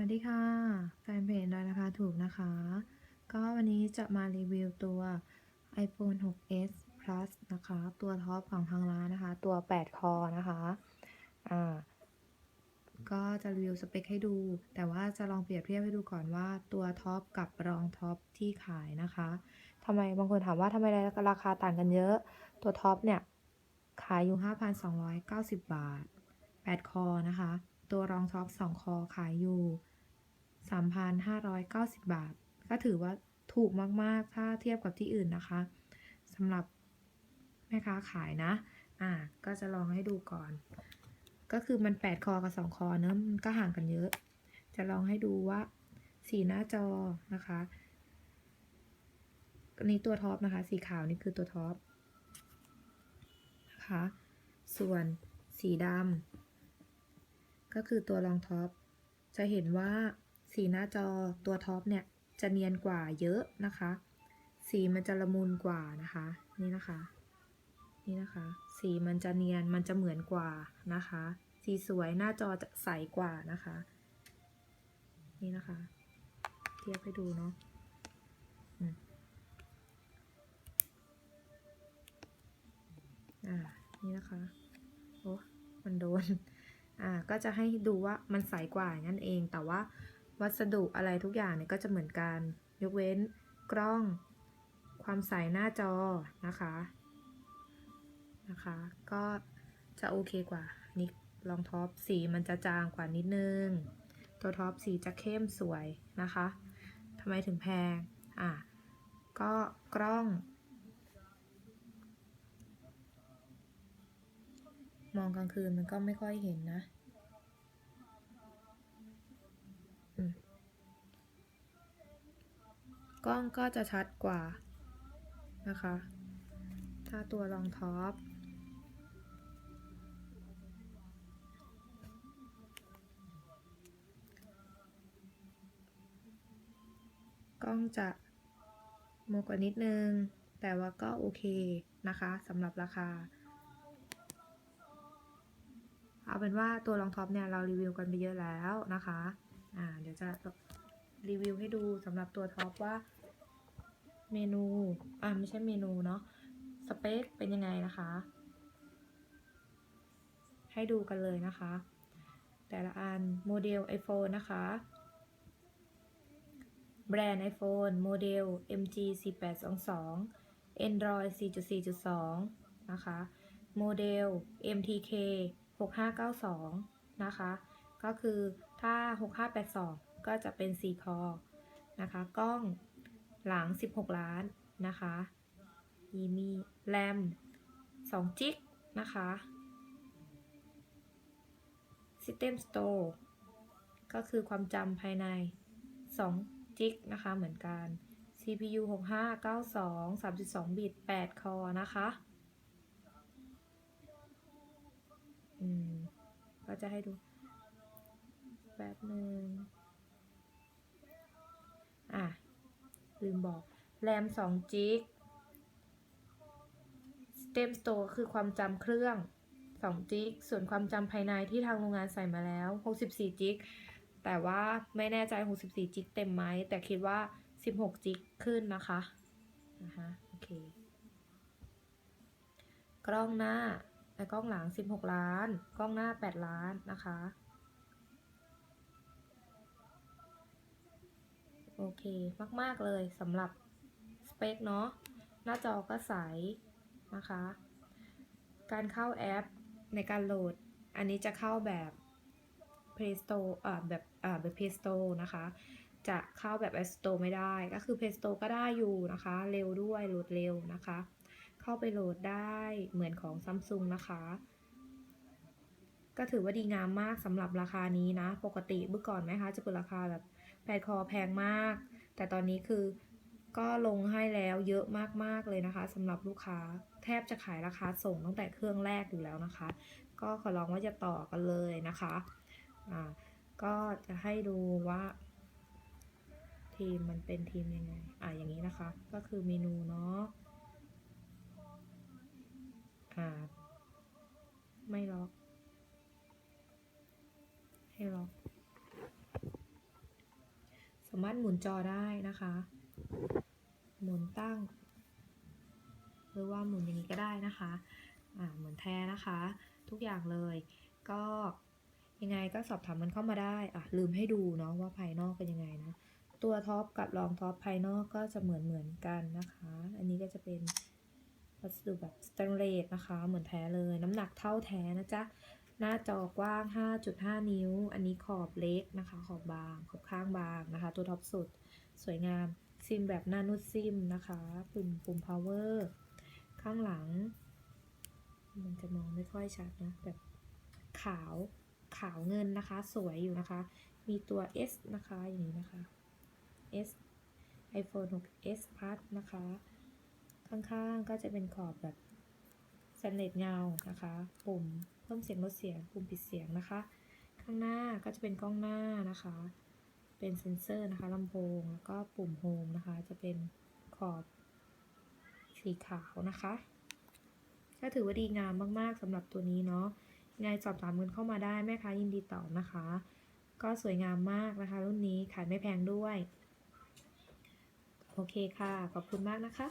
วัสดีค่ะ แฟนเพจดอยราคาถูกนะคะ ก็วันนี้จะมารีวิวตัว iPhone 6s Plus นะคะ ตัวท็อปของทางร้านนะคะ ตัว 8 คอนะคะ อ่า ก็จะรีวิวสเปคให้ดู แต่ว่าจะลองเปรียบเทียบให้ดูก่อนว่าตัวท็อปกับรองท็อปที่ขายนะคะทำไมบางคนถามว่าทำไมราคาต่างกันเยอะ ตัวท็อปเนี่ย ขายอยู่ 5,290 บาท 8 คอนะคะ ตัวรองท็อป2คอขายอยู่ 3,590 บาท ก็ถือว่าถูกมาก ๆ ถ้าเทียบกับที่อื่นนะคะสำหรับแม่ค้าขายนะ อ่า ก็จะลองให้ดูก่อน ก็คือมัน 8 คอกับ 2 คอเนอะมันก็ห่างกันเยอะ จะลองให้ดูว่าสีหน้าจอนะคะนนี้ตัวท็อปนะคะ สีขาวนี่คือตัวท็อปนะคะ ส่วนสีดำ ก็คือตัวรองท็อป จะเห็นว่าสีหน้าจอตัวท็อปเนี่ยจะเนียนกว่าเยอะนะคะ สีมันจะละมุนกว่านะคะ นี่นะคะ นี่นะคะ สีมันจะเนียนมันจะเหมือนกว่านะคะ สีสวยหน้าจอจะใสกว่านะคะ นี่นะคะ เทียบให้ดูเนาะอ่า นี่นะคะ โอ้มันโดน อ่าก็จะให้ดูว่ามันใสกว่านั่นเอง แต่ว่าวัสดุอะไรทุกอย่างเนี่ยก็จะเหมือนกัน ยกเว้นกล้อง ความใสหน้าจอนะคะนะคะ ก็จะโอเคกว่านี่ลองท็อปสีมันจะจางกว่านิดนึง ตัวท็อปสีจะเข้มสวยนะคะทำไมถึงแพงอะก็กล้อง มองกลางคืนมันก็ไม่ค่อยเห็นนะกล้องก็จะชัดกว่านะคะ ถ้าตัวรองท็อปกล้องจะโมกว่านิดนึง แต่ว่าก็โอเคนะคะสำหรับราคา เอาเป็นว่าตัวรองท็อปเนี่ยเรารีวิวกันไปเยอะแล้วนะคะ อ่าเดี๋ยวจะรีวิวให้ดูสำหรับตัวท็อปว่าเมนู อ่าไม่ใช่เมนูเนาะ สเปคเป็นยังไงนะคะ ให้ดูกันเลยนะคะ แต่ละอันโมเดล iPhone นะคะ แบรนด์ iPhone โมเดล MG 4822 Android 4.4.2 นะคะ โมเดล MTK 6592 นะคะ ก็คือถ้า 6582 ก็จะเป็น4คอนะคะ กล้องหลัง 16 ล้านนะคะมีมีแรม 2 จิกนะคะ System Store ก็คือความจำภายใน 2 จิกนะคะ เหมือนกัน CPU 6592 32 บิต 8 คอ นะคะ อืม ก็จะให้ดูแบบหนึ่งอะ ลืมบอกแรม2จิก System Store คือความจำเครื่อง2จิกส่วนความจำภายในที่ทางโรงงานใส่มาแล้ว64จิกแต่ว่าไม่แน่ใจ64จิกเต็มไหม แต่คิดว่า16จิกขึ้นนะคะนะคะโอเค กล้องหน้า และกล้องหลัง 16 ล้าน กล้องหน้า 8 ล้านนะคะ โอเคมาก ๆ เลยสำหรับสเปคเนาะ หน้าจอก็ใสนะคะ การเข้าแอปในการโหลด อันนี้จะเข้าแบบ Play Store อ่าแบบอ่าแบบ Play Store นะคะ จะเข้าแบบ App Store ไม่ได้ ก็คือ Play Store ก็ได้อยู่นะคะ เร็วด้วยโหลดเร็วนะคะ เข้าไปโหลดได้เหมือนของ Samsung นะคะ ก็ถือว่าดีงามมากสำหรับราคานี้นะ ปกติเมื่อก่อนไหมคะ จะเปิดราคาแบบแปดคอแพงมาก แต่ตอนนี้คือก็ลงให้แล้วเยอะมากๆเลยนะคะสำหรับลูกค้าแทบจะขายราคาส่งตั้งแต่เครื่องแรกอยู่แล้วนะคะ ก็ขอร้องว่าจะต่อกันเลยนะคะอ่าก็จะให้ดูว่า ทีมมันเป็นทีมยังไง อ่าอย่างนี้นะคะ ก็คือเมนูเนาะ อ่าไม่ล็อก ให้ล็อก สามารถหมุนจอได้นะคะ หมุนตั้ง หรือว่าหมุนอย่างนี้ก็ได้นะคะ อ่าเหมือนแท้นะคะ ทุกอย่างเลย ก็ยังไงก็สอบถามมันเข้ามาได้อะลืมให้ดูเนาะว่าภายนอกเป็นยังไงนะ ตัวท็อปกับรองท็อปภายนอกก็จะเหมือนเหมือนกันนะคะ อันนี้ก็จะเป็น วัสดุแบบสแตนเลสนะคะ เหมือนแท้เลย น้ำหนักเท่าแท้นะจ๊ะ หน้าจอกว้าง 5.5 นิ้ว อันนี้ขอบเล็กนะคะ ขอบบาง ขอบข้างบางนะคะ ตัวท็อปสุด สวยงาม ซิมแบบหน้านุดซิมนะคะ ปุ่มปุ่ม power ข้างหลัง มันจะมองไม่ค่อยชัดนะ แบบขาวขาวเงินนะคะ สวยอยู่นะคะ มีตัว S นะคะ อย่างนี้นะคะ S iPhone 6s Plus นะคะ ข้างๆ ก็จะเป็นขอบแบบสแตนเลสเงานะคะ ปุ่มเพิ่มเสียงลดเสียง ปุ่มปิดเสียงนะคะ ข้างหน้าก็จะเป็นกล้องหน้านะคะ เป็นเซนเซอร์นะคะลำโพงแล้วก็ปุ่มโฮมนะคะ จะเป็นขอบสีขาวนะคะก็ถือว่าดีงามมากๆสำหรับตัวนี้เนาะยังไงสอบถามกันเข้ามาได้แม่ค้ายินดีตอบนะคะ ก็สวยงามมากนะคะ รุ่นนี้ขายไม่แพงด้วย โอเคค่ะ ขอบคุณมากนะคะ